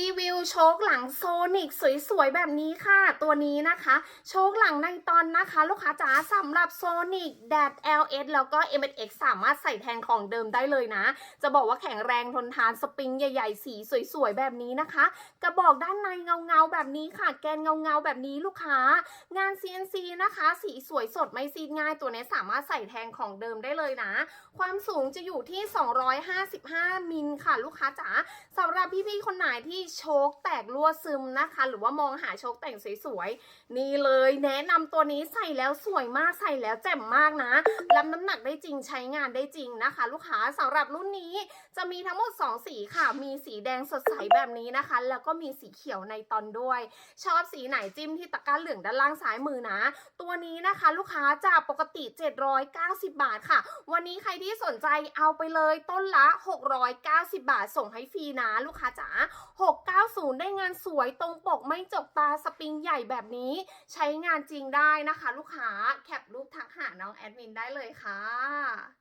รีวิวโชคหลังโซนิกสวยๆ แบบนี้ค่ะ ตัวนี้นะคะ โชคหลังในตอนนะคะ ลูกค้าจ๋าสำหรับโซนิกแดด LS แล้วก็ MX สามารถใส่แทนของเดิมได้เลยนะ จะบอกว่าแข็งแรงทนทานสปริงใหญ่ๆ สีสวยๆ แบบนี้นะคะ กระบอกด้านในเงาๆ แบบนี้ค่ะ แกนเงาๆ แบบนี้ลูกค้า งาน CNC นะคะ สีสวยสดไม่ซีดง่ายตัวนี้สามารถใส่แทนของเดิมได้เลยนะ ความสูงจะอยู่ที่ 255 มิลค่ะ ลูกค้าจ๋าสำหรับพี่ๆคนไหนที่โชคแตกรั่วซึมนะคะ หรือว่ามองหาโชคแต่งสวยๆนี่เลยแนะนำตัวนี้ใส่แล้วสวยมากใส่แล้วแจ่มมากนะรับน้ำหนักได้จริงใช้งานได้จริงนะคะ ลูกค้าสำหรับรุ่นนี้จะมีทั้งหมด 2 สีค่ะ มีสีแดงสดใสแบบนี้นะคะ แล้วก็มีสีเขียวในตอนด้วย ชอบสีไหนจิ้มที่ตะกร้าเหลืองด้านล่างซ้ายมือนะ ตัวนี้นะคะ ลูกค้าจากปกติ 790 บาทค่ะ วันนี้ใครที่สนใจเอาไปเลยต้นละ 690 บาทส่งให้ฟรีนะ ลูกค้าจ๋า นูได้งานสวยตรงปกไม่จกตาสปริงใหญ่แบบนี้ ใช้งานจริงได้นะคะ ลูกค้าแคปรูปทักหาน้องแอดมินได้เลยค่ะ